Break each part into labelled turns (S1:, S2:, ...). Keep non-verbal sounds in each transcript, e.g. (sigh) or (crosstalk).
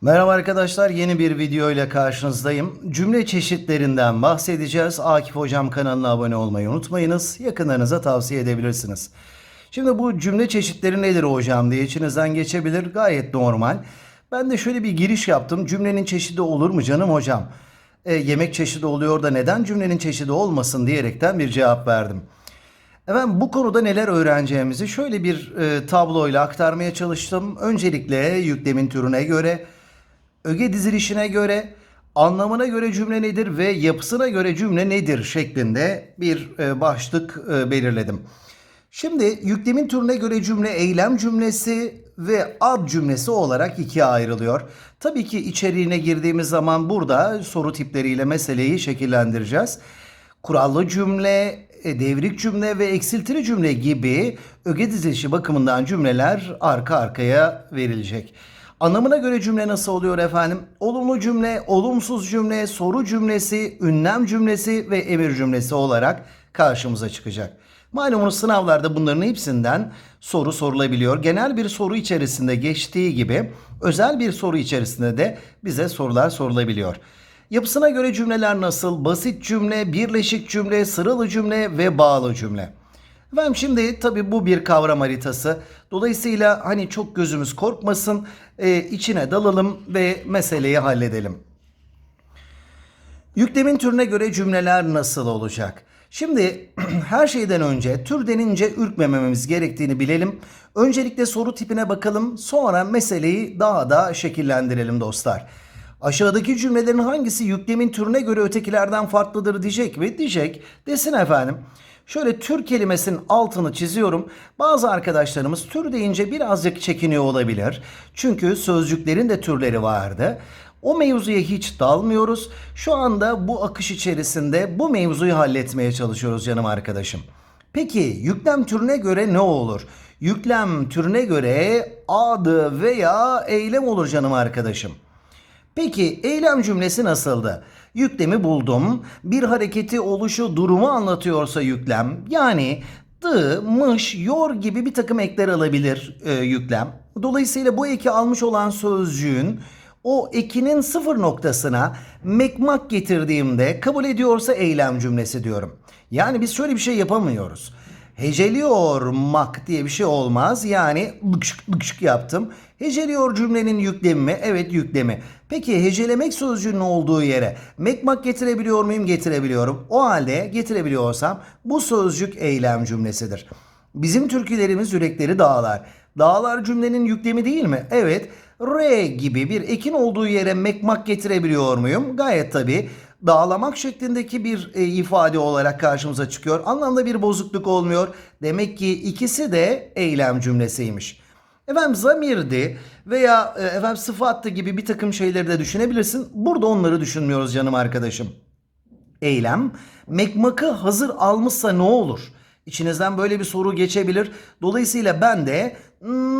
S1: Merhaba arkadaşlar yeni bir video ile karşınızdayım. Cümle çeşitlerinden bahsedeceğiz. Akif Hocam kanalına abone olmayı unutmayınız. Yakınlarınıza tavsiye edebilirsiniz. Şimdi bu cümle çeşitleri nedir hocam diye içinizden geçebilir. Gayet normal. Ben de şöyle bir giriş yaptım. Cümlenin çeşidi olur mu canım hocam? E, yemek çeşidi oluyor da neden cümlenin çeşidi olmasın diyerekten bir cevap verdim. Efendim bu konuda neler öğreneceğimizi şöyle bir e, tabloyla aktarmaya çalıştım. Öncelikle yüklemin türüne göre, öge dizilişine göre, anlamına göre cümle nedir ve yapısına göre cümle nedir şeklinde bir e, başlık e, belirledim. Şimdi yüklemin türüne göre cümle eylem cümlesi ve ad cümlesi olarak ikiye ayrılıyor. Tabii ki içeriğine girdiğimiz zaman burada soru tipleriyle meseleyi şekillendireceğiz. Kurallı cümle, e, devrik cümle ve eksiltili cümle gibi öge dizilişi bakımından cümleler arka arkaya verilecek. Anlamına göre cümle nasıl oluyor efendim? Olumlu cümle, olumsuz cümle, soru cümlesi, ünlem cümlesi ve emir cümlesi olarak karşımıza çıkacak. Malumunuz sınavlarda bunların hepsinden soru sorulabiliyor. Genel bir soru içerisinde geçtiği gibi özel bir soru içerisinde de bize sorular sorulabiliyor. Yapısına göre cümleler nasıl? Basit cümle, birleşik cümle, sıralı cümle ve bağlı cümle. Efendim şimdi tabii bu bir kavram haritası. Dolayısıyla hani çok gözümüz korkmasın, e, içine dalalım ve meseleyi halledelim. Yüklemin türüne göre cümleler nasıl olacak? Şimdi (clears throat) her şeyden önce tür denince ürkmememiz gerektiğini bilelim. Öncelikle soru tipine bakalım, sonra meseleyi daha da şekillendirelim dostlar. Aşağıdaki cümlelerin hangisi yüklemin türüne göre ötekilerden farklıdır diyecek mi? Diyecek. Desin efendim. Şöyle tür kelimesinin altını çiziyorum. Bazı arkadaşlarımız tür deyince birazcık çekiniyor olabilir. Çünkü sözcüklerin de türleri vardı. O mevzuya hiç dalmıyoruz. Şu anda bu akış içerisinde bu mevzuyu halletmeye çalışıyoruz canım arkadaşım. Peki yüklem türüne göre ne olur? Yüklem türüne göre adı veya eylem olur canım arkadaşım. Peki eylem cümlesi nasıldı? Yüklemi buldum. Bir hareketi oluşu durumu anlatıyorsa yüklem yani dı, mış, yor gibi bir takım ekler alabilir e, yüklem. Dolayısıyla bu eki almış olan sözcüğün o ekinin sıfır noktasına mekmak getirdiğimde kabul ediyorsa eylem cümlesi diyorum. Yani biz şöyle bir şey yapamıyoruz. Heceliyor mak diye bir şey olmaz. Yani bıkşık bıkşık yaptım. Heceliyor cümlenin yüklemi mi? Evet yüklemi. Peki hecelemek sözcüğünün olduğu yere mekmak getirebiliyor muyum? Getirebiliyorum. O halde getirebiliyorsam bu sözcük eylem cümlesidir. Bizim türkülerimiz yürekleri dağlar. Dağlar cümlenin yüklemi değil mi? Evet. R gibi bir ekin olduğu yere mekmak getirebiliyor muyum? Gayet tabii dağlamak şeklindeki bir e, ifade olarak karşımıza çıkıyor. Anlamda bir bozukluk olmuyor. Demek ki ikisi de eylem cümlesiymiş. Efendim zamirdi veya e, efendim sıfattı gibi bir takım şeyleri de düşünebilirsin. Burada onları düşünmüyoruz canım arkadaşım. Eylem mekmakı hazır almışsa ne olur? İçinizden böyle bir soru geçebilir. Dolayısıyla ben de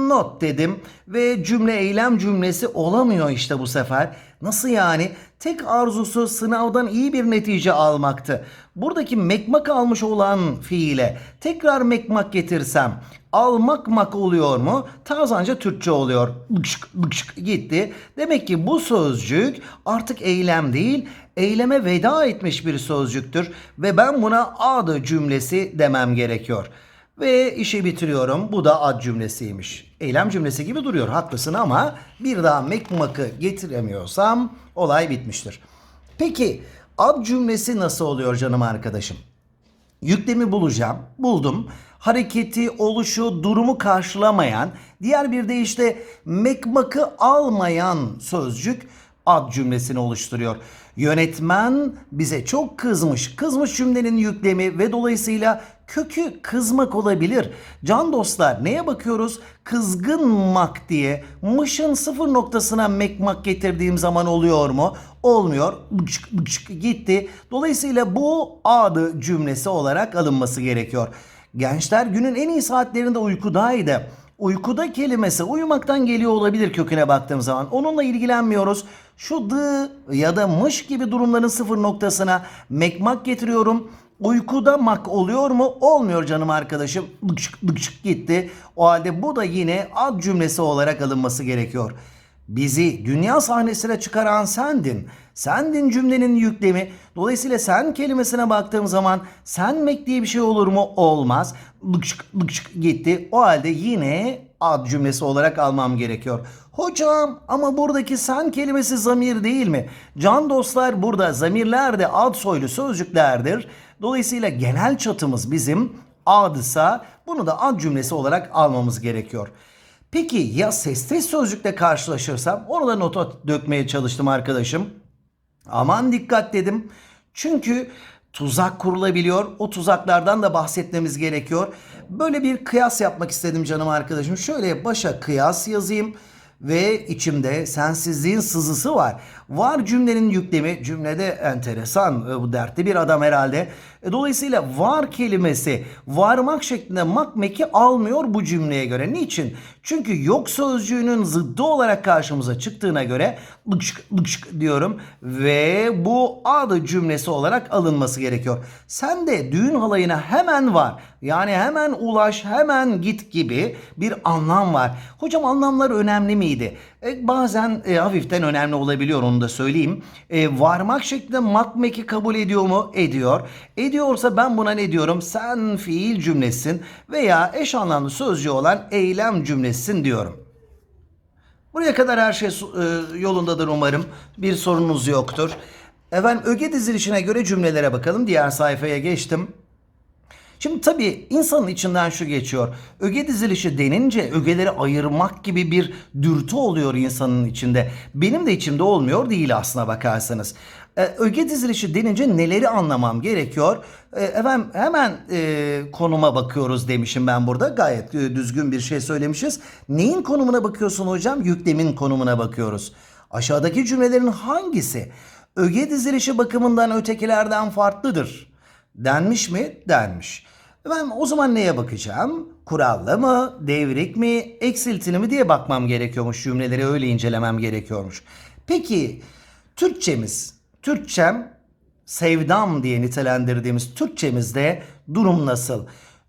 S1: not dedim ve cümle eylem cümlesi olamıyor işte bu sefer. Nasıl yani? Tek arzusu sınavdan iyi bir netice almaktı. Buradaki mekmak almış olan fiile tekrar mekmak getirsem almak mak oluyor mu? Tazanca Türkçe oluyor. Bıkşık bıkşık gitti. Demek ki bu sözcük artık eylem değil, eyleme veda etmiş bir sözcüktür ve ben buna adı cümlesi demem gerekiyor. Ve işi bitiriyorum. Bu da ad cümlesiymiş. Eylem cümlesi gibi duruyor. Haklısın ama bir daha mekmakı getiremiyorsam olay bitmiştir. Peki ad cümlesi nasıl oluyor canım arkadaşım? Yüklemi bulacağım. Buldum. Hareketi, oluşu, durumu karşılamayan, diğer bir deyişle mekmakı almayan sözcük ad cümlesini oluşturuyor. Yönetmen bize çok kızmış. Kızmış cümlenin yüklemi ve dolayısıyla kökü kızmak olabilir. Can dostlar neye bakıyoruz? Kızgınmak diye mışın sıfır noktasına mekmak getirdiğim zaman oluyor mu? Olmuyor. Bıçık bıçık gitti. Dolayısıyla bu adı cümlesi olarak alınması gerekiyor. Gençler günün en iyi saatlerinde uykudaydı. Uykuda kelimesi uyumaktan geliyor olabilir köküne baktığım zaman. Onunla ilgilenmiyoruz. Şu dı ya da mış gibi durumların sıfır noktasına mekmak getiriyorum. Uykuda mak oluyor mu? Olmuyor canım arkadaşım. Bıkşık bıkşık gitti. O halde bu da yine ad cümlesi olarak alınması gerekiyor. Bizi dünya sahnesine çıkaran sendin. Sendin cümlenin yüklemi. Dolayısıyla sen kelimesine baktığım zaman senmek diye bir şey olur mu? Olmaz. Lıkşık lıkşık gitti. O halde yine ad cümlesi olarak almam gerekiyor. Hocam ama buradaki sen kelimesi zamir değil mi? Can dostlar burada zamirler de ad soylu sözcüklerdir. Dolayısıyla genel çatımız bizim adsa bunu da ad cümlesi olarak almamız gerekiyor. Peki ya sesli sözcükle karşılaşırsam onu da nota dökmeye çalıştım arkadaşım. Aman dikkat dedim. Çünkü tuzak kurulabiliyor. O tuzaklardan da bahsetmemiz gerekiyor. Böyle bir kıyas yapmak istedim canım arkadaşım. Şöyle başa kıyas yazayım ve içimde sensizliğin sızısı var. Var cümlenin yüklemi cümlede enteresan e, bu dertli bir adam herhalde. E, Dolayısıyla var kelimesi varmak şeklinde makmeki almıyor bu cümleye göre. Niçin? Çünkü yok sözcüğünün zıddı olarak karşımıza çıktığına göre lıkşık lıkşık diyorum ve bu adı cümlesi olarak alınması gerekiyor. Sen de düğün halayına hemen var. Yani hemen ulaş, hemen git gibi bir anlam var. Hocam anlamlar önemli miydi? E, bazen e, hafiften önemli olabiliyor onu da söyleyeyim. E, varmak şeklinde makmeki kabul ediyor mu? Ediyor. Ediyorsa ben buna ne diyorum? Sen fiil cümlesin veya eş anlamlı sözcüğü olan eylem cümlesin diyorum. Buraya kadar her şey e, yolundadır umarım. Bir sorunuz yoktur. Efendim öge dizilişine göre cümlelere bakalım. Diğer sayfaya geçtim. Şimdi tabii insanın içinden şu geçiyor. Öge dizilişi denince ögeleri ayırmak gibi bir dürtü oluyor insanın içinde. Benim de içimde olmuyor değil aslına bakarsanız. Ee, öge dizilişi denince neleri anlamam gerekiyor? Ee, efendim hemen e, konuma bakıyoruz demişim ben burada. Gayet e, düzgün bir şey söylemişiz. Neyin konumuna bakıyorsun hocam? Yüklemin konumuna bakıyoruz. Aşağıdaki cümlelerin hangisi öge dizilişi bakımından ötekilerden farklıdır? Denmiş mi? Denmiş. Ben o zaman neye bakacağım? Kurallı mı, devrik mi, eksiltili mi diye bakmam gerekiyormuş. Cümleleri öyle incelemem gerekiyormuş. Peki Türkçemiz, Türkçem sevdam diye nitelendirdiğimiz Türkçemizde durum nasıl?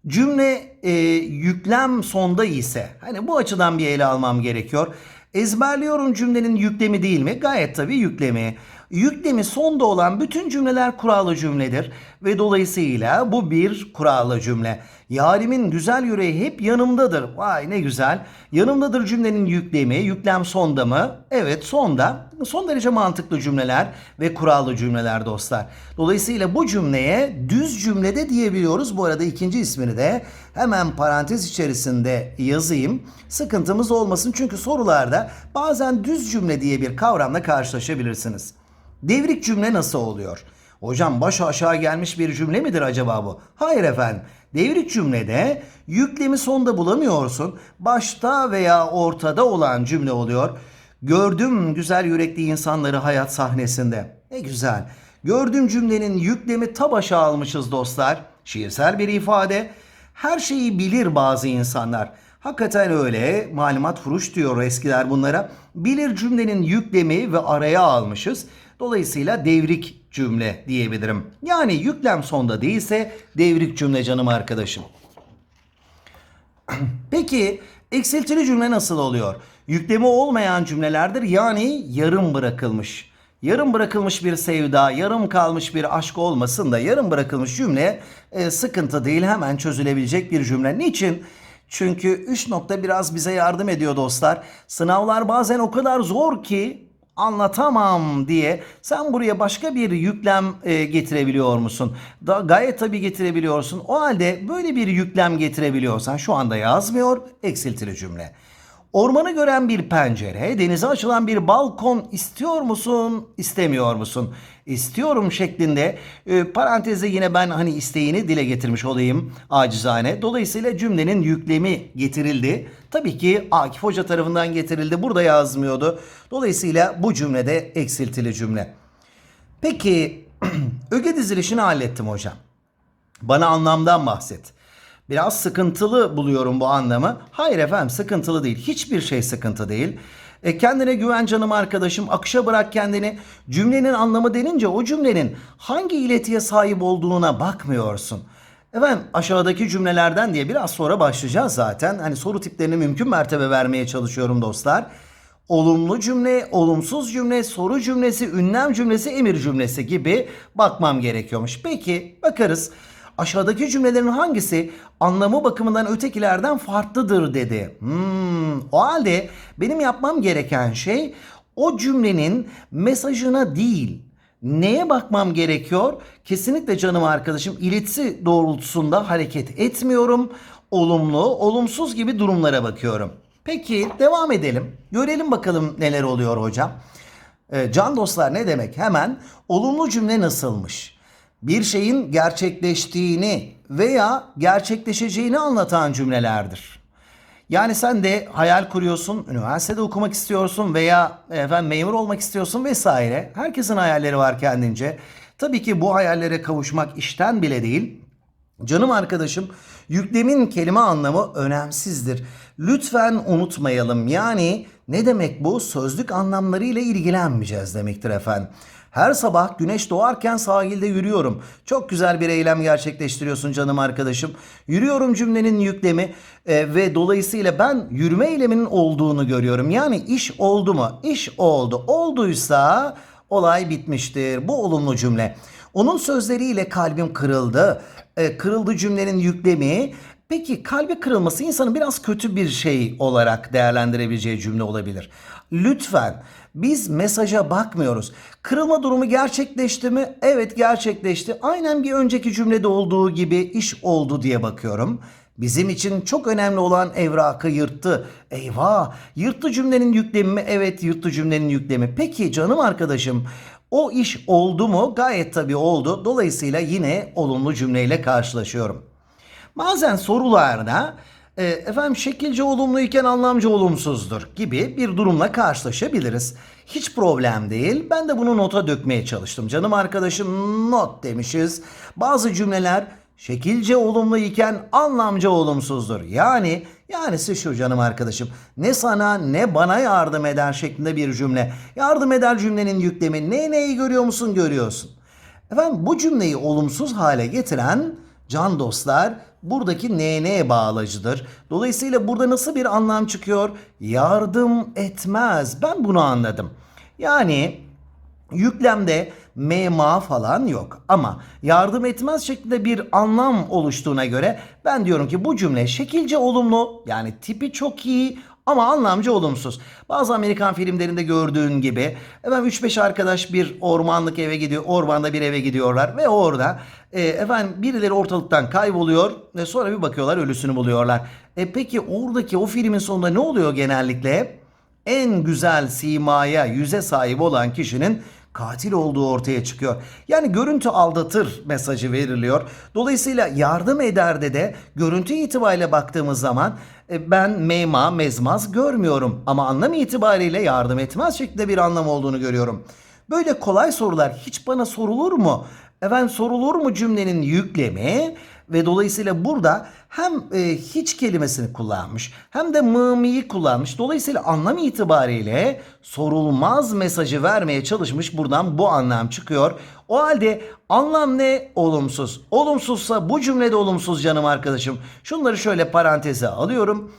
S1: Cümle e, yüklem sonda ise hani bu açıdan bir ele almam gerekiyor. Ezberliyorum cümlenin yüklemi değil mi? Gayet tabii yüklemi. Yüklemi sonda olan bütün cümleler kurallı cümledir ve dolayısıyla bu bir kurallı cümle. Yarimin güzel yüreği hep yanımdadır. Vay ne güzel. Yanımdadır cümlenin yüklemi, yüklem sonda mı? Evet sonda. Son derece mantıklı cümleler ve kurallı cümleler dostlar. Dolayısıyla bu cümleye düz cümlede diyebiliyoruz. Bu arada ikinci ismini de hemen parantez içerisinde yazayım. Sıkıntımız olmasın çünkü sorularda bazen düz cümle diye bir kavramla karşılaşabilirsiniz. Devrik cümle nasıl oluyor? Hocam baş aşağı gelmiş bir cümle midir acaba bu? Hayır efendim. Devrik cümlede yüklemi sonda bulamıyorsun. Başta veya ortada olan cümle oluyor. Gördüm güzel yürekli insanları hayat sahnesinde. Ne güzel. Gördüm cümlenin yüklemi ta başa almışız dostlar. Şiirsel bir ifade. Her şeyi bilir bazı insanlar. Hakikaten öyle. Malumat furuş diyor eskiler bunlara. Bilir cümlenin yüklemi ve araya almışız. Dolayısıyla devrik cümle diyebilirim. Yani yüklem sonda değilse devrik cümle canım arkadaşım. (clears throat) Peki eksiltili cümle nasıl oluyor? Yüklemi olmayan cümlelerdir yani yarım bırakılmış. Yarım bırakılmış bir sevda, yarım kalmış bir aşk olmasın da yarım bırakılmış cümle e, sıkıntı değil hemen çözülebilecek bir cümle. Niçin? Çünkü 3 nokta biraz bize yardım ediyor dostlar. Sınavlar bazen o kadar zor ki anlatamam diye sen buraya başka bir yüklem e, getirebiliyor musun? Da, gayet tabii getirebiliyorsun. O halde böyle bir yüklem getirebiliyorsan şu anda yazmıyor eksiltili cümle. Ormanı gören bir pencere, denize açılan bir balkon istiyor musun, istemiyor musun? İstiyorum şeklinde e, paranteze yine ben hani isteğini dile getirmiş olayım acizane. Dolayısıyla cümlenin yüklemi getirildi. Tabii ki Akif Hoca tarafından getirildi. Burada yazmıyordu. Dolayısıyla bu cümlede eksiltili cümle. Peki (clears throat) öge dizilişini hallettim hocam. Bana anlamdan bahset. Biraz sıkıntılı buluyorum bu anlamı. Hayır efendim sıkıntılı değil. Hiçbir şey sıkıntı değil. E kendine güven canım arkadaşım. Akışa bırak kendini. Cümlenin anlamı denince o cümlenin hangi iletiye sahip olduğuna bakmıyorsun. Efendim aşağıdaki cümlelerden diye biraz sonra başlayacağız zaten. Hani soru tiplerini mümkün mertebe vermeye çalışıyorum dostlar. olumlu cümle, olumsuz cümle, soru cümlesi, ünlem cümlesi, emir cümlesi gibi bakmam gerekiyormuş. Peki bakarız. Aşağıdaki cümlelerin hangisi anlamı bakımından ötekilerden farklıdır dedi. Hmm, o halde benim yapmam gereken şey o cümlenin mesajına değil, Neye bakmam gerekiyor? Kesinlikle canım arkadaşım iletisi doğrultusunda hareket etmiyorum. Olumlu, olumsuz gibi durumlara bakıyorum. Peki devam edelim. Görelim bakalım neler oluyor hocam. Ee, can dostlar ne demek? Hemen olumlu cümle nasılmış? Bir şeyin gerçekleştiğini veya gerçekleşeceğini anlatan cümlelerdir. Yani sen de hayal kuruyorsun, üniversitede okumak istiyorsun veya efendim memur olmak istiyorsun vesaire. Herkesin hayalleri var kendince. Tabii ki bu hayallere kavuşmak işten bile değil. Canım arkadaşım, yüklemin kelime anlamı önemsizdir. Lütfen unutmayalım. Yani ne demek bu? Sözlük anlamlarıyla ilgilenmeyeceğiz demektir efendim. Her sabah güneş doğarken sahilde yürüyorum. Çok güzel bir eylem gerçekleştiriyorsun canım arkadaşım. Yürüyorum cümlenin yüklemi e, ve dolayısıyla ben yürüme eyleminin olduğunu görüyorum. Yani iş oldu mu? İş oldu. Olduysa olay bitmiştir. Bu olumlu cümle. Onun sözleriyle kalbim kırıldı. E, kırıldı cümlenin yüklemi Peki kalbi kırılması insanın biraz kötü bir şey olarak değerlendirebileceği cümle olabilir. Lütfen biz mesaja bakmıyoruz. Kırılma durumu gerçekleşti mi? Evet gerçekleşti. Aynen bir önceki cümlede olduğu gibi iş oldu diye bakıyorum. Bizim için çok önemli olan evrakı yırttı. Eyvah! Yırttı cümlenin yüklemi mi? Evet yırttı cümlenin yüklemi. Peki canım arkadaşım o iş oldu mu? Gayet tabii oldu. Dolayısıyla yine olumlu cümleyle karşılaşıyorum. Bazen sorularda e, efendim şekilce olumluyken anlamcı olumsuzdur gibi bir durumla karşılaşabiliriz. Hiç problem değil. Ben de bunu nota dökmeye çalıştım. Canım arkadaşım not demişiz. Bazı cümleler şekilce olumlu iken anlamcı olumsuzdur. Yani yani şu canım arkadaşım ne sana ne bana yardım eder şeklinde bir cümle. Yardım eder cümlenin yüklemi ne neyi görüyor musun görüyorsun. Efendim bu cümleyi olumsuz hale getiren can dostlar buradaki NN bağlacıdır. Dolayısıyla burada nasıl bir anlam çıkıyor? Yardım etmez. Ben bunu anladım. Yani yüklemde mema falan yok. Ama yardım etmez şeklinde bir anlam oluştuğuna göre ben diyorum ki bu cümle şekilce olumlu yani tipi çok iyi ama anlamcı olumsuz. Bazı Amerikan filmlerinde gördüğün gibi efendim 3-5 arkadaş bir ormanlık eve gidiyor. Ormanda bir eve gidiyorlar ve orada e, efendim birileri ortalıktan kayboluyor ve sonra bir bakıyorlar ölüsünü buluyorlar. E peki oradaki o filmin sonunda ne oluyor genellikle? En güzel simaya, yüze sahip olan kişinin katil olduğu ortaya çıkıyor. Yani görüntü aldatır mesajı veriliyor. Dolayısıyla yardım ederde de görüntü itibariyle baktığımız zaman e, ben mema, mezmaz görmüyorum. Ama anlam itibariyle yardım etmez şeklinde bir anlam olduğunu görüyorum. Böyle kolay sorular hiç bana sorulur mu? Efendim sorulur mu cümlenin yüklemi ve dolayısıyla burada hem e, hiç kelimesini kullanmış hem de mımiyi kullanmış. Dolayısıyla anlam itibariyle sorulmaz mesajı vermeye çalışmış. Buradan bu anlam çıkıyor. O halde anlam ne? Olumsuz. Olumsuzsa bu cümlede olumsuz canım arkadaşım. Şunları şöyle paranteze alıyorum.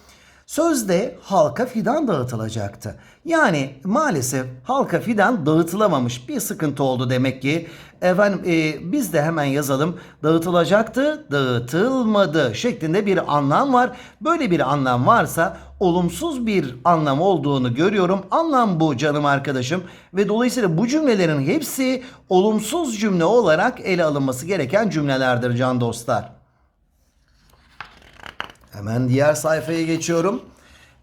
S1: Sözde halka fidan dağıtılacaktı. Yani maalesef halka fidan dağıtılamamış bir sıkıntı oldu demek ki. Efendim e, biz de hemen yazalım. Dağıtılacaktı, dağıtılmadı şeklinde bir anlam var. Böyle bir anlam varsa olumsuz bir anlam olduğunu görüyorum. Anlam bu canım arkadaşım ve dolayısıyla bu cümlelerin hepsi olumsuz cümle olarak ele alınması gereken cümlelerdir can dostlar. Hemen diğer sayfaya geçiyorum.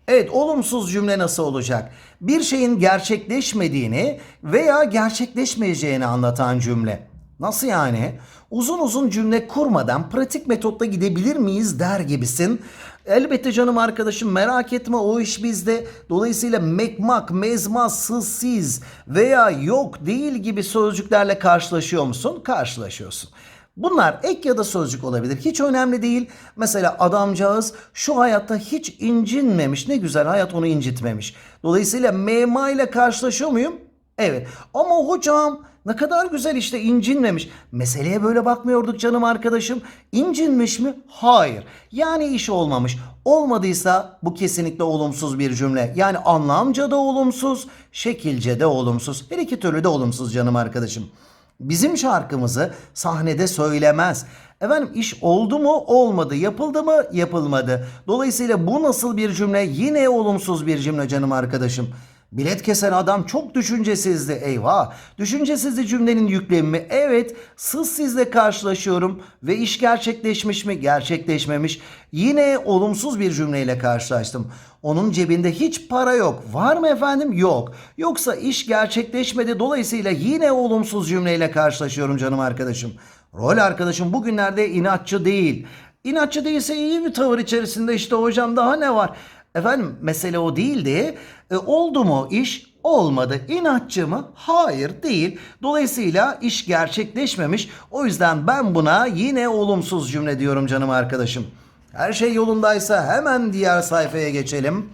S1: Evet olumsuz cümle nasıl olacak? Bir şeyin gerçekleşmediğini veya gerçekleşmeyeceğini anlatan cümle. Nasıl yani? Uzun uzun cümle kurmadan pratik metotla gidebilir miyiz der gibisin. Elbette canım arkadaşım merak etme o iş bizde. Dolayısıyla mekmak, mezmaz, sızsiz veya yok değil gibi sözcüklerle karşılaşıyor musun? Karşılaşıyorsun. Bunlar ek ya da sözcük olabilir. Hiç önemli değil. Mesela adamcağız şu hayatta hiç incinmemiş. Ne güzel hayat onu incitmemiş. Dolayısıyla mema ile karşılaşıyor muyum? Evet. Ama hocam Ne kadar güzel işte incinmemiş. Meseleye böyle bakmıyorduk canım arkadaşım. İncinmiş mi? Hayır. Yani iş olmamış. Olmadıysa bu kesinlikle olumsuz bir cümle. Yani anlamca da olumsuz, şekilce de olumsuz. Her iki türlü de olumsuz canım arkadaşım. Bizim şarkımızı sahnede söylemez. Efendim iş oldu mu olmadı, yapıldı mı yapılmadı. Dolayısıyla bu nasıl bir cümle? Yine olumsuz bir cümle canım arkadaşım. Bilet kesen adam çok düşüncesizdi. Eyvah. Düşüncesizdi cümlenin yüklemi mi? Evet. Sız sizle karşılaşıyorum ve iş gerçekleşmiş mi? Gerçekleşmemiş. Yine olumsuz bir cümleyle karşılaştım. Onun cebinde hiç para yok. Var mı efendim? Yok. Yoksa iş gerçekleşmedi. Dolayısıyla yine olumsuz cümleyle karşılaşıyorum canım arkadaşım. Rol arkadaşım bugünlerde inatçı değil. İnatçı değilse iyi bir tavır içerisinde işte hocam daha ne var? Efendim mesele o değildi. E, oldu mu iş? Olmadı. İnatçı mı? Hayır değil. Dolayısıyla iş gerçekleşmemiş. O yüzden ben buna yine olumsuz cümle diyorum canım arkadaşım. Her şey yolundaysa hemen diğer sayfaya geçelim.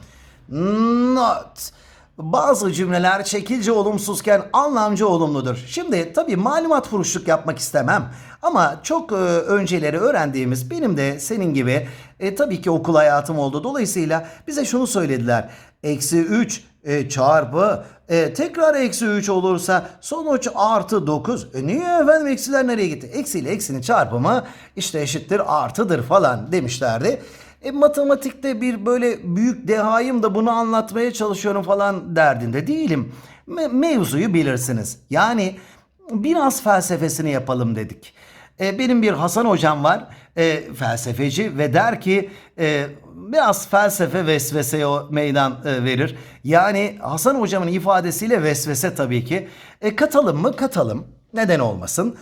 S1: Not. Bazı cümleler şekilce olumsuzken anlamcı olumludur. Şimdi tabii malumat furuşluk yapmak istemem. Ama çok e, önceleri öğrendiğimiz benim de senin gibi e, tabii ki okul hayatım oldu. Dolayısıyla bize şunu söylediler. Eksi 3 e, çarpı e, tekrar eksi 3 olursa sonuç artı 9. E, niye efendim eksiler nereye gitti? Eksi ile eksinin çarpımı işte eşittir artıdır falan demişlerdi. E, matematikte bir böyle büyük dehayım da bunu anlatmaya çalışıyorum falan derdinde değilim. Me- mevzuyu bilirsiniz. Yani biraz felsefesini yapalım dedik. E, benim bir Hasan hocam var e, felsefeci ve der ki e, biraz felsefe vesveseye meydan e, verir. Yani Hasan hocamın ifadesiyle vesvese tabii ki. E, katalım mı? Katalım. Neden olmasın?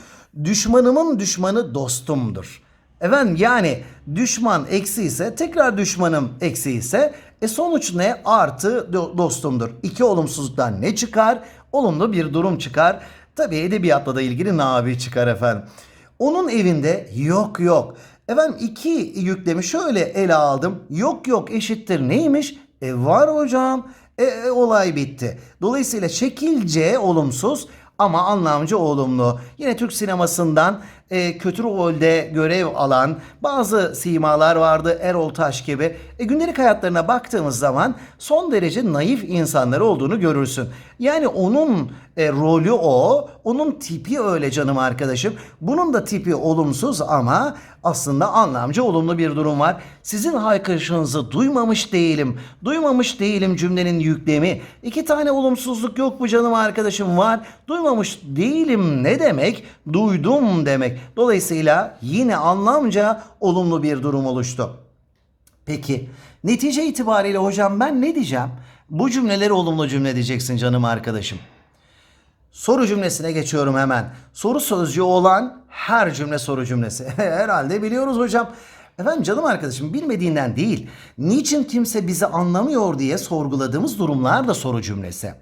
S1: Düşmanımın düşmanı dostumdur. Efendim yani düşman eksi ise tekrar düşmanım eksi ise e sonuç ne? Artı do- dostumdur. İki olumsuzluktan ne çıkar? Olumlu bir durum çıkar. Tabii edebiyatla da ilgili navi çıkar efendim. Onun evinde yok yok. Efendim iki yüklemi şöyle ele aldım. Yok yok eşittir neymiş? E var hocam. E, e, olay bitti. Dolayısıyla şekilce olumsuz ama anlamcı olumlu. Yine Türk sinemasından e, kötü rolde görev alan bazı simalar vardı Erol Taş gibi. E, gündelik hayatlarına baktığımız zaman son derece naif insanlar olduğunu görürsün. Yani onun e, rolü o, onun tipi öyle canım arkadaşım. Bunun da tipi olumsuz ama aslında anlamcı olumlu bir durum var. Sizin haykırışınızı duymamış değilim. Duymamış değilim cümlenin yüklemi. İki tane olumsuzluk yok mu canım arkadaşım var. Duymamış değilim ne demek? Duydum demek. Dolayısıyla yine anlamca olumlu bir durum oluştu. Peki netice itibariyle hocam ben ne diyeceğim? Bu cümleleri olumlu cümle diyeceksin canım arkadaşım. Soru cümlesine geçiyorum hemen. Soru sözcüğü olan her cümle soru cümlesi. (laughs) Herhalde biliyoruz hocam. Efendim canım arkadaşım bilmediğinden değil. Niçin kimse bizi anlamıyor diye sorguladığımız durumlar da soru cümlesi.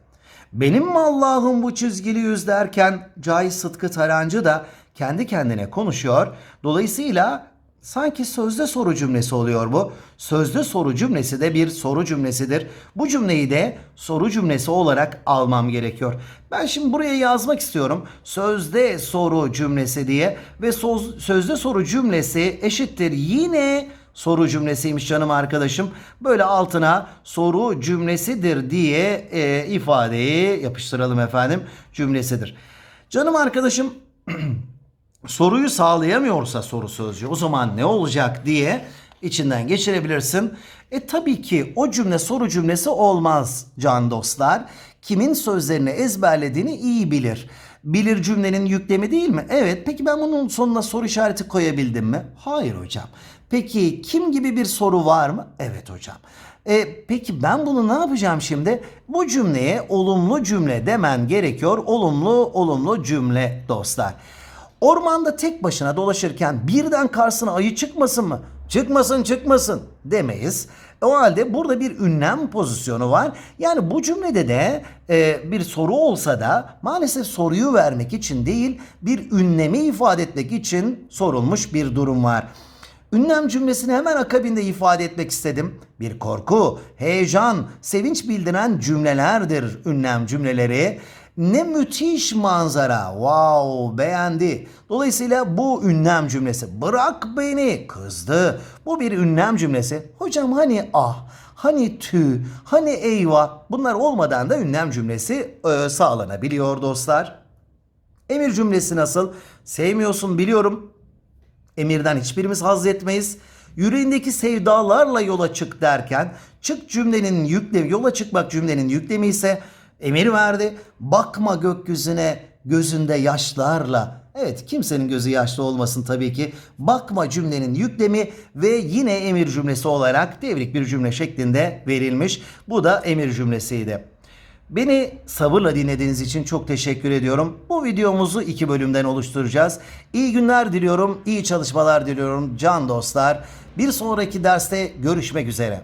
S1: Benim mi Allah'ım bu çizgili yüz derken Cahit Sıtkı Tarancı da kendi kendine konuşuyor. Dolayısıyla sanki sözde soru cümlesi oluyor bu. Sözde soru cümlesi de bir soru cümlesidir. Bu cümleyi de soru cümlesi olarak almam gerekiyor. Ben şimdi buraya yazmak istiyorum. Sözde soru cümlesi diye ve söz, sözde soru cümlesi eşittir yine soru cümlesiymiş canım arkadaşım. Böyle altına soru cümlesidir diye e, ifadeyi yapıştıralım efendim. Cümlesidir. Canım arkadaşım (clears throat) soruyu sağlayamıyorsa soru sözcüğü o zaman ne olacak diye içinden geçirebilirsin. E tabii ki o cümle soru cümlesi olmaz can dostlar. Kimin sözlerini ezberlediğini iyi bilir. Bilir cümlenin yüklemi değil mi? Evet. Peki ben bunun sonuna soru işareti koyabildim mi? Hayır hocam. Peki kim gibi bir soru var mı? Evet hocam. E, peki ben bunu ne yapacağım şimdi? Bu cümleye olumlu cümle demen gerekiyor. Olumlu olumlu cümle dostlar. Ormanda tek başına dolaşırken birden karşısına ayı çıkmasın mı? Çıkmasın çıkmasın demeyiz. O halde burada bir ünlem pozisyonu var. Yani bu cümlede de e, bir soru olsa da maalesef soruyu vermek için değil bir ünlemi ifade etmek için sorulmuş bir durum var. Ünlem cümlesini hemen akabinde ifade etmek istedim. Bir korku, heyecan, sevinç bildiren cümlelerdir ünlem cümleleri. Ne müthiş manzara. Wow beğendi. Dolayısıyla bu ünlem cümlesi. Bırak beni kızdı. Bu bir ünlem cümlesi. Hocam hani ah, hani tü, hani eyvah. Bunlar olmadan da ünlem cümlesi e, sağlanabiliyor dostlar. Emir cümlesi nasıl? Sevmiyorsun biliyorum. Emirden hiçbirimiz haz etmeyiz. Yüreğindeki sevdalarla yola çık derken çık cümlenin yüklemi, yola çıkmak cümlenin yüklemi ise emir verdi. Bakma gökyüzüne gözünde yaşlarla. Evet kimsenin gözü yaşlı olmasın tabii ki. Bakma cümlenin yüklemi ve yine emir cümlesi olarak devrik bir cümle şeklinde verilmiş. Bu da emir cümlesiydi. Beni sabırla dinlediğiniz için çok teşekkür ediyorum. Bu videomuzu iki bölümden oluşturacağız. İyi günler diliyorum, iyi çalışmalar diliyorum can dostlar. Bir sonraki derste görüşmek üzere.